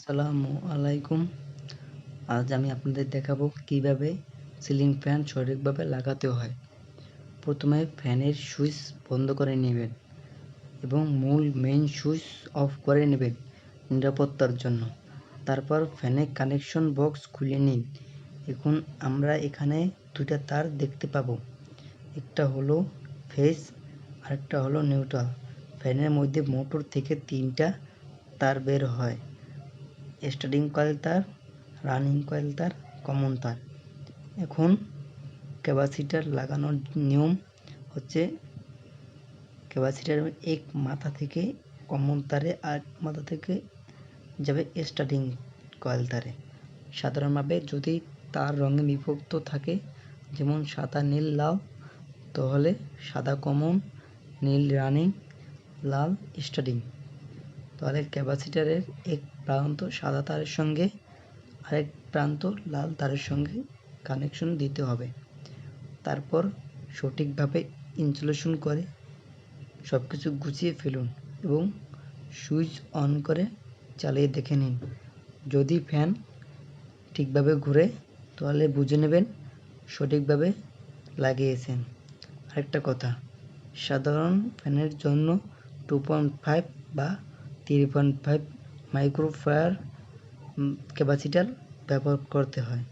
আসসালামু আলাইকুম। আজ আমি আপনাদের দেখাবো কীভাবে সিলিং ফ্যান সঠিকভাবে লাগাতে হয়। প্রথমে ফ্যানের সুইচ বন্ধ করে নেবেন এবং মূল মেইন সুইচ অফ করে নেবেন নিরাপত্তার জন্য। তারপর ফ্যানের কানেকশন বক্স খুলে নিন। এখন আমরা এখানে দুইটা তার দেখতে পাবো। একটা হলো ফেস আরেকটা হলো নিউট্রাল ফ্যানের মধ্যে মোটর থেকে তিনটা তার বের হয়। স্টার্টিং কয়েল তার, রানিং কয়েল তার, কমন তার। এখন ক্যাপাসিটার লাগানোর নিয়ম হচ্ছে ক্যাপাসিটার এক মাথা থেকে কমন তারে আর মাথা থেকে যাবে স্টার্টিং কয়েল তারে। সাধারণভাবে যদি তার রঙে বিভক্ত থাকে, যেমন সাদা, নীল, লাল, তাহলে সাদা কমন, নীল, রানিং, লাল স্টার্টিং তাহলে ক্যাপাসিটারের এক প্রান্ত সাদা তারের সঙ্গে, আরেক প্রান্ত লাল তারের সঙ্গে কানেকশন দিতে হবে। তারপর সঠিকভাবে ইনসুলেশন করে সব কিছু গুছিয়ে ফেলুন এবং সুইচ অন করে চালিয়ে দেখে নিন। যদি ফ্যান ঠিকভাবে ঘুরে তাহলে বুঝে নেবেন, সঠিকভাবে লাগিয়েছেন। আরেকটা কথা, সাধারণ ফ্যানের জন্য টু পয়েন্ট ফাইভ বা three point five microfarad capacitor ব্যবহার করতে হয়।